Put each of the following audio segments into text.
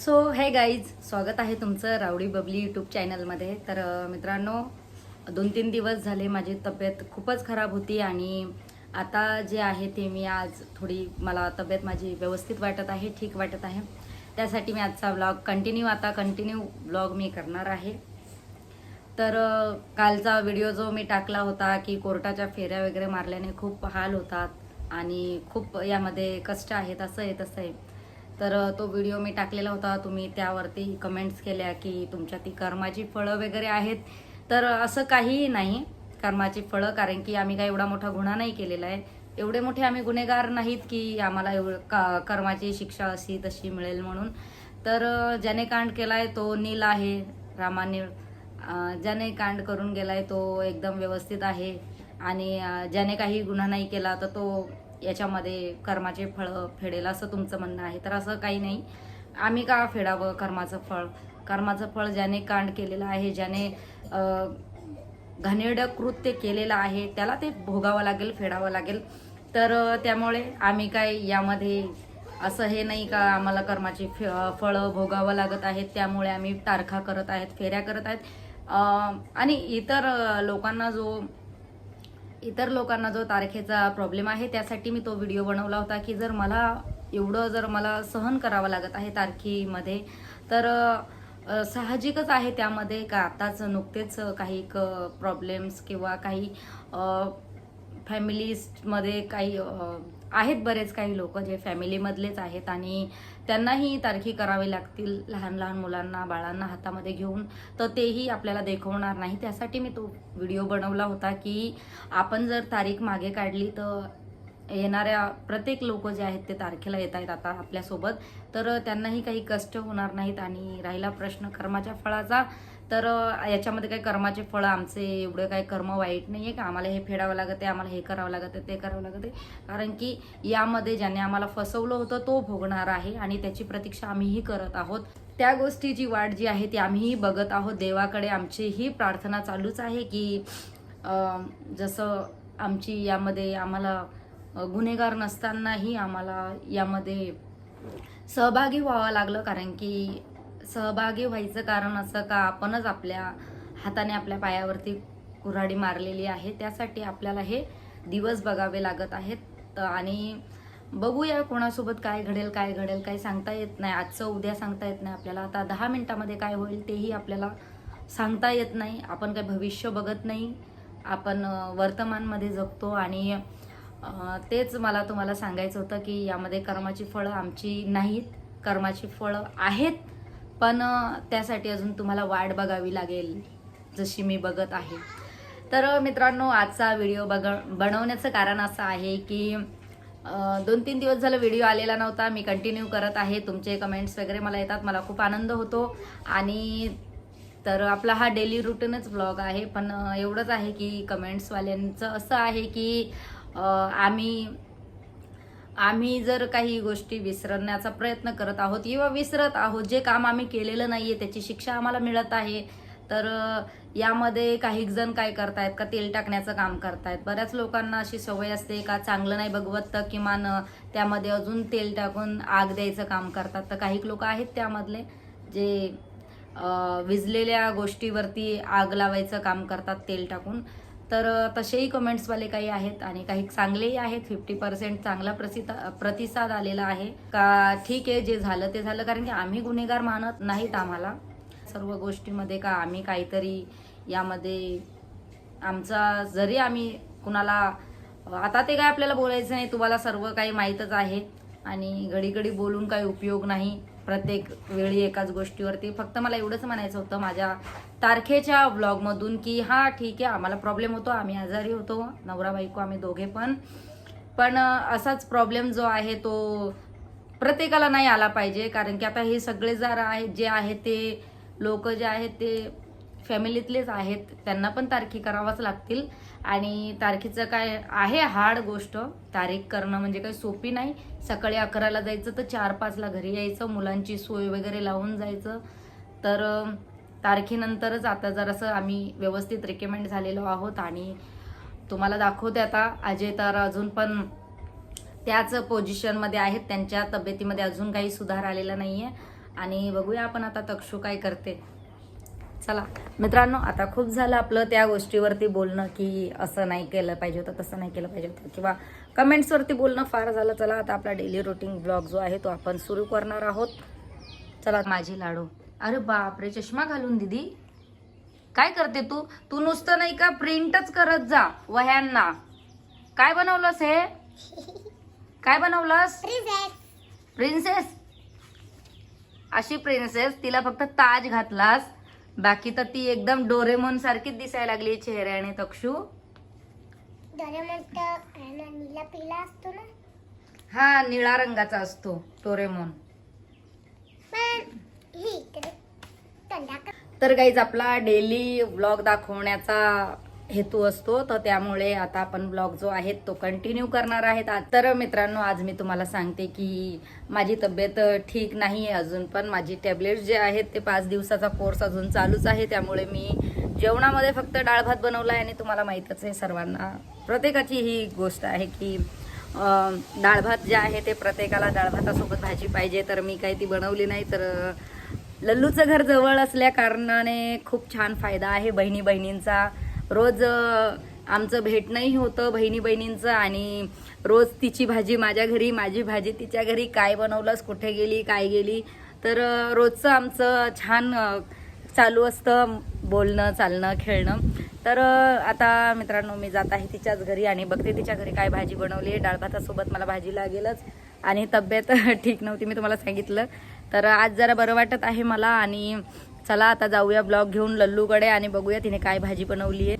So हे guys स्वागत आहे तुमचं रावडी बबली यूट्यूब चॅनलमध्ये तर मित्रांनो दोन तीन दिवस झाले माझी तब्येत खूपच खराब होती आणि आता जे आहे ते मी आज थोडी मला तब्येत माझी व्यवस्थित वाटत आहे ठीक वाटत आहे. त्यासाठी मी आजचा व्लॉग कंटिन्यू आता कंटिन्यू व्लॉग मी करणार आहे. तर कालचा व्हिडिओ जो मी टाकला होता की कोर्टाच्या फेऱ्या वगैरे मारल्याने खूप हाल होतात आणि खूप यामध्ये कष्ट आहेत असं आहे तसं आहे. तर तो व्हिडिओ मी टाकलेला होता. तुम्ही त्यावरती कमेंट्स केल्या की तुमच्या ती कर्माची फळं वगैरे आहेत. तर असं काहीही नाही. कर्माची फळं कारण की आम्ही काही एवढा मोठा गुन्हा नाही केलेला आहे. एवढे मोठे आम्ही गुन्हेगार नाहीत की आम्हाला एवढं का कर्माची शिक्षा अशी तशी मिळेल म्हणून. तर ज्याने कांड केलाय तो नील आहे. रामाने ज्याने कांड करून गेलाय तो एकदम व्यवस्थित आहे. आणि ज्याने काही गुन्हा नाही केला तर तो याच्यामध्ये कर्माचे फळं फेडेल असं तुमचं म्हणणं आहे. तर असं काही नाही. आम्ही का फेडावं कर्माचं फळ? कर्माचं फळ ज्याने कांड केलेलं आहे ज्याने घनेड कृत्य केलेलं आहे त्याला ते भोगावं लागेल फेडावं लागेल. तर त्यामुळे आम्ही काय यामध्ये असं हे नाही का आम्हाला कर्माची फे फळं भोगावं लागत आहेत त्यामुळे आम्ही तारखा करत आहेत फेऱ्या करत आहेत. आणि इतर लोकांना जो इतर लोकांना जो तारखेचा प्रॉब्लेम आहे त्यासाठी मी तो व्हिडिओ बनवला होता की जर मला एवढं जर मला सहन करावं लागत आहे तारखेमध्ये तर साहजिकच आहे त्यामध्ये का आताच नुकतेच काही क प्रॉब्लेम्स किंवा काही फॅमिलीजमध्ये काही आहेत बरेच काही लोक जे फॅमिलीमधलेच आहेत आणि त्यांनाही तारखी करावी लागतील लहान लहान मुलांना बाळांना हातामध्ये घेऊन. तर तेही आपल्याला देखवणार नाही. त्यासाठी मी तो व्हिडिओ बनवला होता की आपण जर तारीख मागे काढली तर येणाऱ्या प्रत्येक लोक जे आहेत ते तारखेला येत आहेत आता आपल्यासोबत. तर त्यांनाही काही कष्ट होणार नाहीत आणि राहिला प्रश्न कर्माच्या फळाचा तर याच्यामध्ये काही कर्माचे फळं आमचे एवढे काही कर्म वाईट नाही आहे का? आम्हाला हे फेडावं लागत आहे आम्हाला हे करावं लागत आहे ते करावं लागत आहे कारण की यामध्ये ज्याने आम्हाला फसवलं होतं तो भोगणार आहे आणि त्याची प्रतीक्षा आम्हीही करत आहोत. त्या गोष्टीची वाट जी आहे ती आम्हीही बघत आहोत. देवाकडे आमची ही प्रार्थना चालूच आहे की जसं आमची यामध्ये आम्हाला गुन्हेगार नसतानाही आम्हाला यामध्ये सहभागी व्हावं लागलं. कारण की सहभागी व्हायचं कारण असं का? आपणच आपल्या हाताने आपल्या पायावरती कुऱ्हाडी मारलेली आहे. त्यासाठी आपल्याला हे दिवस बघावे लागत आहेत. आणि बघूया कोणासोबत काय घडेल काय घडेल काही सांगता येत नाही. आजचं उद्या सांगता येत नाही आपल्याला. आता दहा मिनटामध्ये काय होईल तेही आपल्याला सांगता येत नाही. आपण काही भविष्य बघत नाही. आपण वर्तमानमध्ये जगतो आणि तेच मला तुम्हाला सांगायचं होतं की यामध्ये कर्माची फळं आमची नाहीत. कर्माची फळं आहेत. पण त्यासाठी अजून तुम्हाला वाट बघावी लागेल जशी मी बघत आहे. तर मित्रांनो आजचा व्हिडिओ बघ बनवण्याचं कारण असं आहे की दोन तीन दिवस झालं व्हिडिओ आलेला नव्हता. मी कंटिन्यू करत आहे. तुमचे कमेंट्स वगैरे मला येतात. मला खूप आनंद होतो. आणि तर आपला हा डेली रुटीनच ब्लॉग आहे. पण एवढंच आहे की कमेंट्सवाल्यांचं असं आहे की आम्ही आम्ही जर काही गोष्टी विसरण्याचा प्रयत्न करत आहोत किंवा विसरत आहोत जे काम आम्ही केलेलं नाही आहे त्याची शिक्षा आम्हाला मिळत आहे तर यामध्ये काही जण काय करतायत का? तेल टाकण्याचं काम करतायत. बऱ्याच लोकांना अशी सवय असते का? चांगलं नाही बघवत तर किमान त्यामध्ये अजून तेल टाकून आग द्यायचं काम करतात. तर काही लोक आहेत त्यामधले जे विजलेल्या गोष्टीवरती आग लावायचं काम करतात तेल टाकून. तर तसेही कमेंट्सवाले काही आहेत आणि काही चांगलेही आहेत. फिफ्टी पर्सेंट चांगला प्रसिद्ध प्रतिसाद आलेला आहे. का ठीक आहे जे झालं ते झालं. कारण की आम्ही गुन्हेगार मानत नाहीत आम्हाला. सर्व गोष्टीमध्ये का आम्ही काहीतरी यामध्ये आमचा जरी आम्ही कुणाला आता ते काय आपल्याला बोलायचं नाही. तुम्हाला सर्व काही माहीतच आहे. आणि घडी घडी बोलून काही उपयोग नाही. प्रत्येक वेळी एकाच गोष्टीवरती. फक्त मला एवढंच म्हणायचं होतं माझ्या तारखेच्या व्लॉगमधून की हा ठीक आहे आम्हाला प्रॉब्लेम होतो आम्ही आजारी होतो नवरा बायको आम्ही दोघे पण. पण असाच प्रॉब्लेम जो आहे तो प्रत्येकाला नाही आला पाहिजे. कारण की आता हे सगळे जरा आहेत जे आहे ते लोक जे आहेत ते फॅमिलीतलेच आहेत त्यांना पण तारखी करावाच लागतील. आणि तारखेचं काय आहे हार्ड गोष्ट तारीख करणं म्हणजे काही सोपी नाही. सकाळी अकराला जायचं तर चार पाचला घरी यायचं मुलांची सोय वगैरे लावून जायचं. तर तारखेनंतरच आता जरासं आम्ही व्यवस्थित रिकमेंड झालेलो आहोत आणि तुम्हाला दाखवते आता. अजय तर अजून पण त्याच पोझिशनमध्ये आहेत त्यांच्या तब्येतीमध्ये अजून काही सुधार आलेला नाहीये. आणि बघूया आपण आता तक्षू काय करते. चला. मित्रांनो आता खूप झालं आपलं त्या गोष्टीवरती बोलणं की असं नाही केलं पाहिजे होतं तसं नाही केलं पाहिजे होतं. किंवा कमेंट्सवरती बोलणं फार झालं. चला आता आपला डेली रुटीन ब्लॉग जो आहे तो आपण सुरू करणार आहोत. चला माझी लाडू. अरे बापरे चष्मा घालून दिदी. काय करते तू? तू नुसतं नाही का प्रिंटच करत जा वह्यांना. काय बनवलंस हे? काय बनवलंस? प्रिन्सेस अशी प्रिन्सेस तिला फक्त ताज घातलास. बाकी तर ती एकदम डोरेमोन सारखीच दिसायला लागली चेहऱ्याने तक्षू? नीला पिला असतो ना? हा निळा रंगाचा असतो डोरेमोन. तर गाईज आपला डेली व्लॉग दाखवण्याचा हेतू असतो तर त्यामुळे आता आपण ब्लॉग जो आहे तो कंटिन्यू करणार आहेत. आ- तर मित्रांनो आज मी तुम्हाला सांगते की माझी तब्येत ठीक नाही आहे अजून पण माझी टॅबलेट्स जे आहेत ते पाच दिवसाचा कोर्स अजून चालूच आहे. त्यामुळे मी जेवणामध्ये फक्त डाळ भात बनवला आहे आणि तुम्हाला माहीतच आहे सर्वांना प्रत्येकाची ही गोष्ट आहे की डाळ भात जे आहे ते प्रत्येकाला डाळ भातासोबत भाजी पाहिजे तर मी काही ती बनवली नाही. तर लल्लूचं घर जवळ असल्या कारणाने खूप छान फायदा आहे बहिणी बहिणींचा रोज आमचं भेटणंही होतं बहिणी बहिणींचं आणि रोज तिची भाजी माझ्या घरी माझी भाजी तिच्या घरी काय बनवलंस कुठे गेली काय गेली. तर रोजचं आमचं छान चालू असतं बोलणं चालणं खेळणं. तर आता मित्रांनो मी जात आहे तिच्याच घरी आणि बघते तिच्या घरी काय भाजी बनवली आहे डाळ भातासोबत मला भाजी लागेलच आणि तब्येत ठीक नव्हती मी तुम्हाला सांगितलं. तर आज जरा बरं वाटत आहे मला आणि चला आता जाऊया ब्लॉग घेऊन लल्लूकडे आणि बघूया तिने काय भाजी बनवली आहे.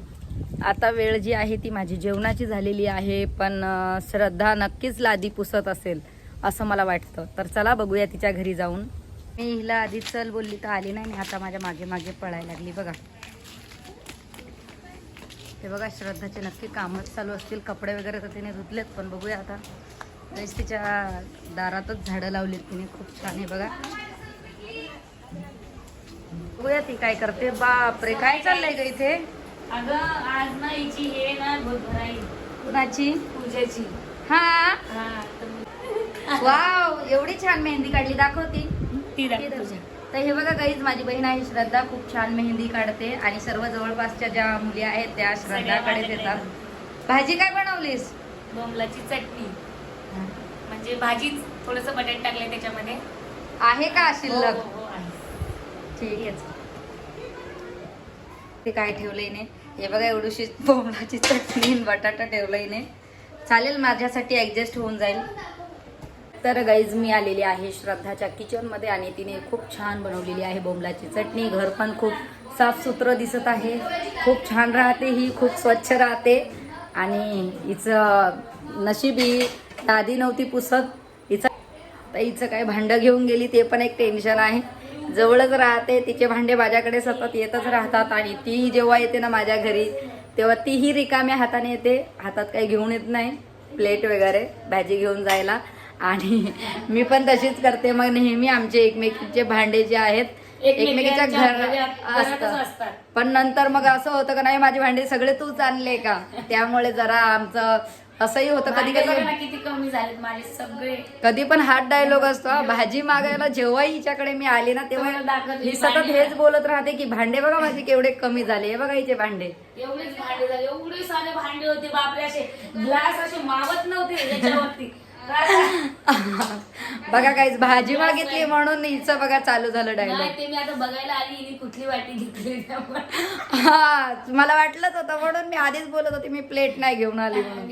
आता वेळ जी आहे ती माझी जेवणाची झालेली आहे पण श्रद्धा नक्कीच लादी पुसत असेल असं मला वाटतं. तर चला बघूया तिच्या घरी जाऊन. मी हिला आधी चल बोलली तर आली नाही आता माझ्या मागे मागे पळायला लागली. बघा. ते बघा श्रद्धाचे नक्की कामच चालू असतील. कपडे वगैरे तर तिने धुतलेत पण बघूया आता. तिच्या दारातच झाडं लावलीत तिने. खूप छान आहे बघा. बघूया ती काय करते. बापरे काय चाललंय ग इथे? अगं आज ना हिची हे ना भराई कुणाची? पूजेची. हा? हा वाव एवढी छान मेहंदी काढली दाखवती. ती तर हे बघा गाईज माझी बहीण आहे श्रद्धा खूप छान मेहंदी काढते. आणि सर्व जवळपासच्या ज्या मुली आहेत त्या श्रद्धाकडे येतात भाजी काय बनवलीस? बोंबलाची चटणी. म्हणजे भाजीच थोडस बटाटे टाकले त्याच्यामध्ये. आहे का हो, शिल्लक? हो, हो, आहे. ठीक आहे. ते काय ठेवलंय ने हे बघा एवढीशी बोंबलाची चटणी बटाटा ठेवलंय ने चालेल माझ्यासाठी ऍडजस्ट होऊन जाईल. तर गाईज मी आलेली आहे श्रद्धाच्या किचनमध्ये आणि तिने खूप छान बनवलेली आहे बोंबलाची चटणी. घर पण खूप साफसुथरं दिसत आहे. खूप छान राहते ही खूप स्वच्छ राहते. आणि हिचं नशीब ही दादी नव्हती पुसत. हिचं तर हिचं काय भांडं घेऊन गेली ते पण एक टेन्शन आहे. जवळच राहते तिचे भांडे माझ्याकडे सतत येतच राहतात आणि ती जेव्हा येते ना माझ्या घरी तेव्हा तीही रिकाम्या हाताने येते. हातात काही घेऊन येत नाही प्लेट वगैरे भाजी घेऊन जायला. आणि मी पण तशीच करते. मग नेहमी आमचे एकमेकीचे भांडे जे आहेत एकमेकीच्या घर असतात. पण नंतर मग असं होतं का नाही माझे भांडे सगळे तूच आणले का? त्यामुळे जरा आमचं असंही होतं. कधी कधी किती कमी झालेत माझे सगळे. कधी पण हात डायलॉग असतो हा. भाजी मागायला जेव्हा हिच्याकडे मी आली ना तेव्हा दाखवते ही सतत भांडे. हेच बोलत राहते की भांडे बघा माझे केवढे कमी झाले. हे बघा हिचे भांडे. एवढेच भांडे झाले. एवढे सारे भांडे होते बापरे असे. ग्लास असे मावत नव्हते याच्यावरती. बघा काहीच भाजी मागितली म्हणून हिचं बघा चालू झालं डायलॉग ते मी आता बघायला आली हिने कुठली वाटी घेतली हा मला वाटलंच होतं म्हणून मी आधीच बोलत होते मी प्लेट नाही घेऊन आली म्हणून.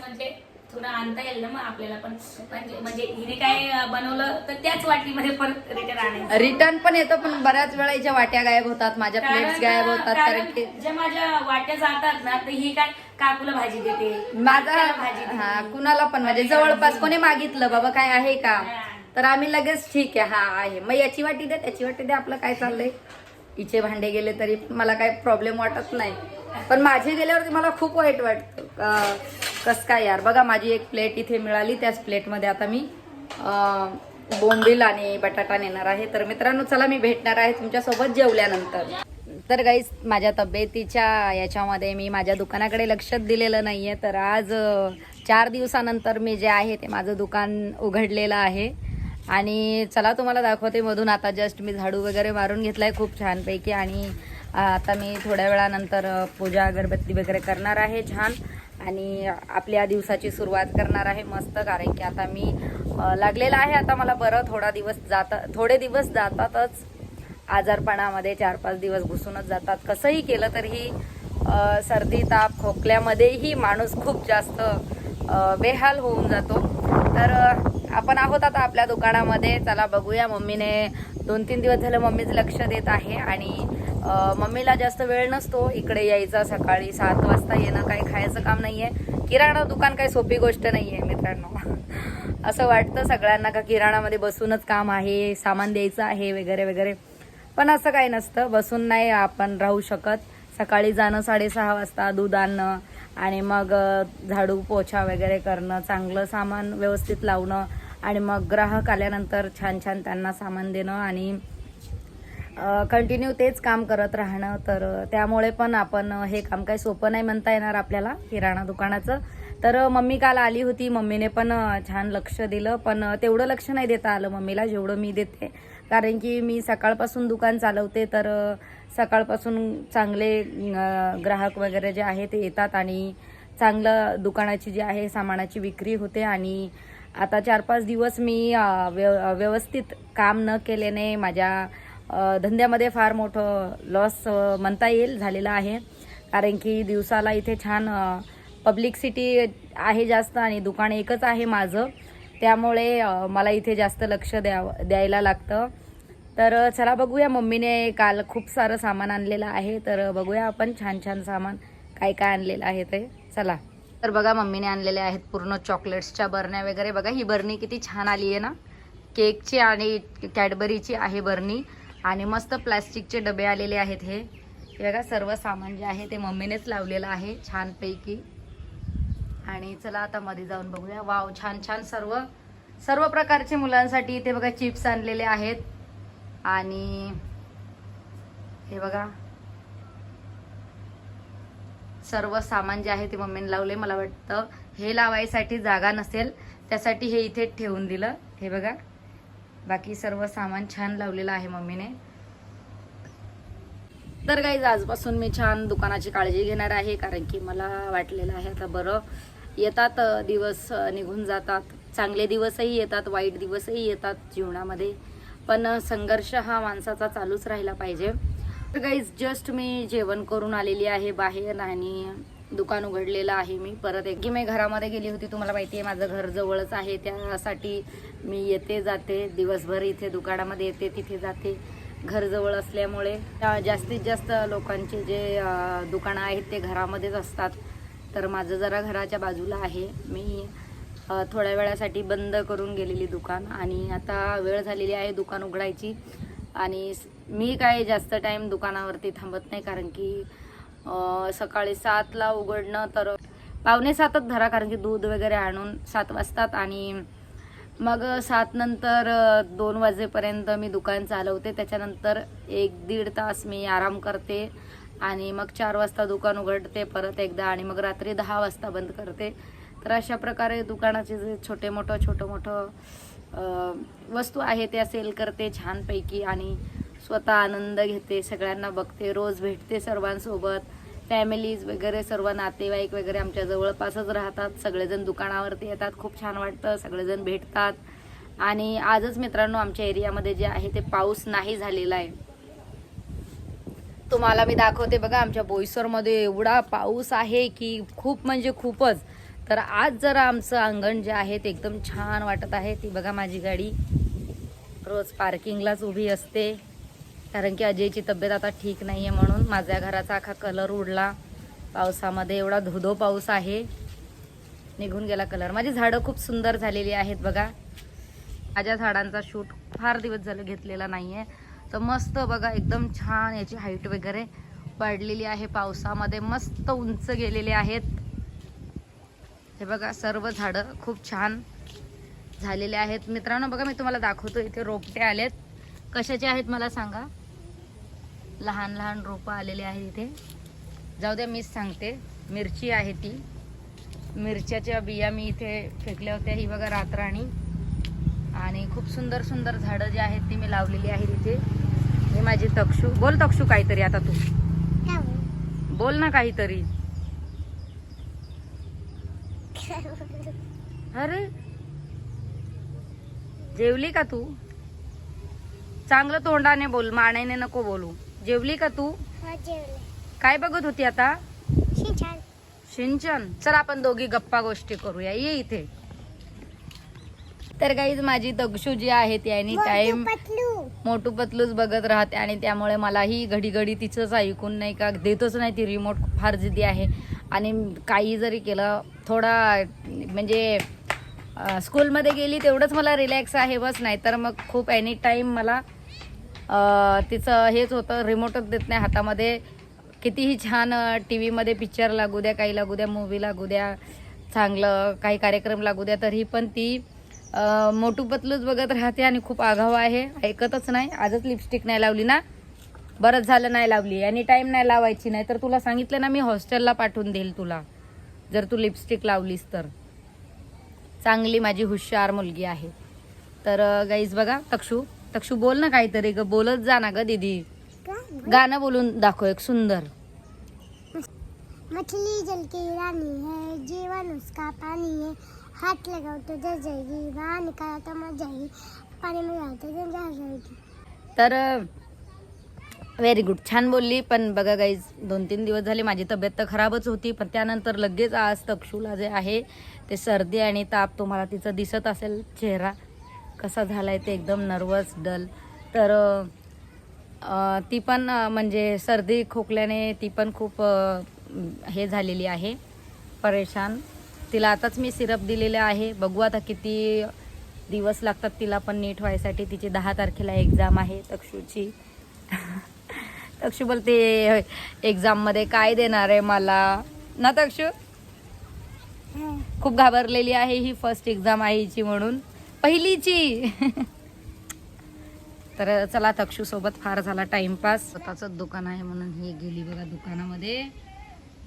म्हणजे थोडं आणता येईल ना मग आपल्याला पण. म्हणजे म्हणजे हिने काय बनवलं तर त्याच वाटीमध्ये परत रिटर्न आणायचं. रिटर्न पण येतो पण बऱ्याच वेळा हिच्या वाट्या गायब होतात माझ्या प्लेट्स गायब होतात कारण की ज्या माझ्या वाट्या जातात ना तर ही काय काकूला भाजी देते. माझा त्याला भाजी देते. हा कुणाला पण म्हणजे जवळपास कोणी मागितलं बाबा काय आहे का? तर आम्ही लगेच ठीक आहे हा आहे. मग याची वाटी दे त्याची वाटी दे आपलं काय चाललंय? हिचे भांडे गेले तरी मला काय प्रॉब्लेम वाटत नाही. पण माझे गेल्यावरती मला खूप वाईट वाटतं कसं कस काय यार? बघा माझी एक प्लेट इथे मिळाली त्याच प्लेटमध्ये आता मी बोंबील आणि बटाटा नेणार आहे. तर मित्रांनो चला मी भेटणार आहे तुमच्यासोबत जेवल्यानंतर. तर गाईस माझ्या तब्येतीच्या याच्यामध्ये मी माझ्या दुकानाकडे लक्षच दिलेलं नाही आहे तर आज चार दिवसानंतर मी जे आहे ते माझं दुकान उघडलेलं आहे. आणि चला तुम्हाला दाखवते मधून. आता जस्ट मी झाडू वगैरे मारून घेतलाय खूप छानपैकी. आणि आता मी थोड्या वेळानंतर पूजा अगरबत्ती वगैरे करणार आहे छान. आणि आपल्या दिवसाची सुरुवात करणार आहे मस्त कारण की आता मी लागलेला आहे. आता मला बरं थोडा दिवस जाता थोडे दिवस जातातच. आजारपणामध्ये चार पाच दिवस घुसूनच जातात. कसंही केलं तरीही सर्दी ताप खोकल्यामध्येही माणूस खूप जास्त बेहाल होऊन जातो. तर आपण आहोत आता आपल्या दुकानामध्ये. चला बघूया मम्मीने दोन तीन दिवस झालं मम्मीच लक्ष देत आहे आणि मम्मीला जास्त वेळ नसतो इकडे यायचा सकाळी सात वाजता येणं काही खायचं काम नाहीये. किराणा दुकान काही सोपी गोष्ट नाहीये मित्रांनो. असं वाटतं सगळ्यांना का किराणामध्ये बसूनच काम आहे सामान द्यायचं आहे वगैरे वगैरे. पण असं काही नसतं. बसून नाही आपण राहू शकत. सकाळी जाणं साडेसहा वाजता दूध आणणं आणि मग झाडू पोछा वगैरे करणं चांगलं सामान व्यवस्थित लावणं. आणि मग ग्राहक आल्यानंतर छान छान त्यांना सामान देणं आणि कंटिन्यू तेच काम करत राहणं. तर त्यामुळे पण आपण हे काम काही सोपं नाही म्हणता येणार आपल्याला किराणा दुकानाचं. तर मम्मी काल आली होती. मम्मीने पण छान लक्ष दिलं. पण तेवढं लक्ष नाही देता आलं मम्मीला जेवढं मी देते. कारण की मी सकाळपासून दुकान चालवते. तर सकाळपासून चांगले ग्राहक वगैरे जे आहे ते येतात आणि चांगलं दुकानाची जी आहे सामानाची विक्री होते आणि आता चार पाच दिवस मी व्यव व्यवस्थित काम न केल्याने माझ्या धंद्यामध्ये फार मोठं लॉस म्हणता येईल झालेलं आहे. कारण की दिवसाला इथे छान पब्लिक सिटी आहे जास्त आणि दुकान एकच आहे माझं. त्यामुळे मला इथे जास्त लक्ष द्याव द्यायला लागतं. तर चला बघूया. मम्मीने काल खूप सारं सामान आणलेलं आहे. तर बघूया आपण छान छान सामान काय काय आणलेलं आहे ते. चला. तर बघा मम्मीने आणलेले आहेत पूर्ण चॉकलेट्सच्या बरण्या वगैरे. बघा ही बरणी किती छान आली आहे ना. केकची आणि कॅडबरीची आहे बरणी. आणि मस्त प्लॅस्टिकचे डबे आलेले आहेत हे. हे बघा सर्व सामान जे आहे ते मम्मीनेच लावलेलं आहे छानपैकी. आणि चला आता मध्ये जाऊन बघूया. वाव छान छान सर्व सर्व प्रकारचे मुलांसाठी इथे बघा चिप्स आणलेले आहेत. आणि हे बघा सर्व सामान जे आहे ते मम्मीने लावले. मला वाटतं हे लावायसाठी जागा नसेल त्यासाठी हे इथे ठेवून दिलं. हे बघा. बाकी सर्व सामान छान लावलेलं आहे मम्मीने. तर काही आजपासून मी छान दुकानाची काळजी घेणार आहे कारण की मला वाटलेलं आहे आता बरं येतात दिवस निघून जातात. चांगले दिवसही येतात वाईट दिवसही येतात जीवनामध्ये. पण संघर्ष हा माणसाचा चालूच राहिला पाहिजे. गाईज जस्ट मी जेवण करून आलेली आहे बाहेर आणि दुकान उघडलेलं आहे मी. परत एक की मी घरामध्ये गेली होती तुम्हाला माहिती आहे माझं घर जवळच आहे. त्यासाठी मी येते जाते दिवसभर इथे दुकानामध्ये येते तिथे जाते. घर जवळ असल्यामुळे जास्तीत जास्त लोकांचे जे दुकानं आहेत ते घरामध्येच असतात. तर माझं जरा घराच्या बाजूला आहे. मी थोड्या वेळासाठी बंद करून गेलेली दुकान आणि आता वेळ झालेली आहे दुकान उघडायची. आणि मी काय जास्त टाईम दुकानावरती थांबत नाही कारण की सकाळी सातला उघडणं तर पावणे सातच धरा कारण की दूध वगैरे आणून सात वाजतात. आणि मग सात नंतर दोन वाजेपर्यंत मी दुकान चालवते. त्याच्यानंतर एक दीड तास मी आराम करते आणि मग चार वाजता दुकान उघडते परत एकदा आणि मग रात्री दहा वाजता बंद करते. तर अशा प्रकारे दुकानाचे जे छोटे मोठं छोटं मोठं वस्तू आहे त्या सेल करते छानपैकी. आणि स्वतः आनंद घेते सगळ्यांना बघते रोज भेटते सर्वांसोबत. फॅमिलीज वगैरे सर्व नातेवाईक वगैरे आमच्या जवळपासच राहतात. सगळेजण दुकानावरती येतात. खूप छान वाटतं. सगळेजण भेटतात. आणि आजच मित्रांनो आमच्या एरियामध्ये जे आहे ते पाऊस नाही झालेला आहे. तुम्हाला मी दाखवते बघा आमच्या बोईसरमध्ये एवढा पाऊस आहे की खूप म्हणजे खूपच. तर आज जरा आमचं अंगण जे आहे ते एकदम छान वाटत आहे. ती बघा माझी गाडी. रोज पार्किंगलाच उभी असते. कारण की अजयची तब्येत आता ठीक नाही आहे म्हणून माझ्या घराचा अख्खा कलर उडला. पावसामध्ये एवढा धुधो पाऊस आहे. निघून गेला कलर माझी झाडं खूप सुंदर झालेली आहेत बघा. माझ्या झाडांचा शूट फार दिवस झालं घेतलेला नाही आहे तर मस्त बघा एकदम छान याची हाईट वगैरे वाढलेली आहे पावसामध्ये. मस्त उंच गेलेले आहेत. हे बघा सर्व झाडं खूप छान झालेले आहेत. मित्रांनो बघा मी तुम्हाला दाखवतो इथे रोपटे आलेत. कशाचे आहेत मला सांगा? लहान लहान रोपं आलेले आहेत इथे. जाऊ द्या मीच सांगते. मिरची आहे ती. मिरच्याच्या बिया मी इथे फेकल्या होत्या ही बघा रातराणी. आणि खूप सुंदर सुंदर झाडं जी आहेत ती मी लावलेली आहेत इथे. हे माझी तक्षू. बोल तक्षू काहीतरी आता तू. बोल ना काहीतरी. अरे. जेवली का तू? चांगलं तोंडाने बोल मानेने नको बोलू. जेवली का तू? हो. काय बघत होती आता. सिंचन चल आपण दोघी गप्पा गोष्टी करूया. ये इथे. तर काही माझी तगशू जी आहे ती एनी टाइम मोटू पतलू. मोटू पतलूच बघत राहते आणि त्यामुळे मलाही घडी घडी तिचंच ऐकून नाही का देतच नाही ती रिमोट फार जिद्दी आहे. आणि काही जरी केलं थोडा म्हणजे स्कूलमध्ये गेली तेवढंच मला रिलॅक्स आहे बस नाही तर मग खूप एनी टाईम मला तिचं हेच होतं रिमोटच देत नाही हातामध्ये. कितीही छान टी व्हीमध्ये पिक्चर लागू द्या काही लागू द्या मूवी लागू द्या चांगलं काही कार्यक्रम लागू द्या तरी पण ती मोटू पतलूच बघत राहते आणि खूप आघाव आहे. ऐकतच नाही. आजच लिपस्टिक नाही लावली ना. बरंच झालं नाही लावली. एनी टाईम नाही लावायची नाही तर तुला सांगितलं ना मी हॉस्टेलला पाठवून देईल तुला. जर तू लिपस्टिक लावलीस तर. चांगली माझी हुशार मुलगी आहे. तर गाईज बघा तक्षू तक्षू बोल ना काहीतरी ग. बोलत जा ना ग दीदी? गाणं बोलून दाखव एक सुंदर. मछली जल की रानी है जीवन उसका पानी है. हाथ लगाओ तो जल जाएगी बाहर निकाला तो मर जाएगी. पानी में जाओ तो जल जाएगी. तर व्हेरी गुड छान बोलली पण बघा गाईज दोन तीन दिवस झाले माझी तब्येत तर खराबच होती पण त्यानंतर लगेच आज तक्षूला जे आहे ते सर्दी आणि ताप तुम्हाला तिचं दिसत असेल चेहरा. कसा झालाय ते एकदम नर्वस डल तर ती पण म्हणजे सर्दी खोकल्याने ती पण खूप हे झालेली आहे. परेशान. तिला आताच मी सिरप दिलेले आहे. बघू आता किती दिवस लागतात तिला पण नीट व्हायसाठी. तिची दहा तारखेला एक्झाम आहे तक्षूची. तक्षू बोलते एक्झाममध्ये काय देणार आहे मला? ना तक्षू? खूप घाबरलेली आहे ही फर्स्ट एक्झाम आहे हिची म्हणून. पहिलीची तर चला तक्षू सोबत फार झाला टाइमपास. स्वतःच दुकान आहे म्हणून ही गेली बघा दुकानामध्ये.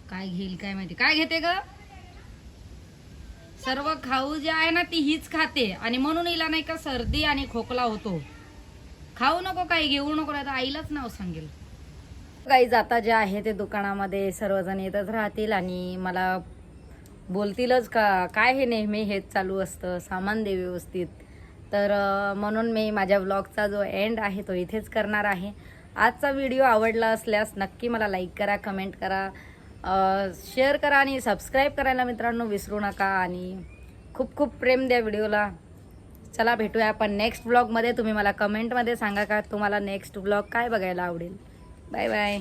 काय घेईल काय माहिती. काय घेते ग? सर्व खाऊ जे आहे ना ती हीच खाते. आणि म्हणून हिला नाही का सर्दी आणि खोकला होतो. खाऊ नको काही घेऊ नको नाही तर आईलाच नाव सांगेल. काही जाता जे आहे ते दुकानामध्ये सर्वजण येतच राहतील आणि मला बोलतीलच का? काय हे नेहमी हेच चालू असतं? सामान दे व्यवस्थित. तर म्हणून मी माझ्या ब्लॉगचा जो एंड आहे तो इथेच करणार आहे. आजचा व्हिडिओ आवडला असल्यास नक्की मला लाईक करा कमेंट करा. शेअर करा आणि सबस्क्राईब करायला मित्रांनो विसरू नका आणि खूप खूप प्रेम द्या व्हिडिओला चला भेटूया आपण नेक्स्ट ब्लॉगमध्ये तुम्ही मला कमेंटमध्ये सांगा का तुम्हाला नेक्स्ट ब्लॉग काय बघायला आवडेल. Bye bye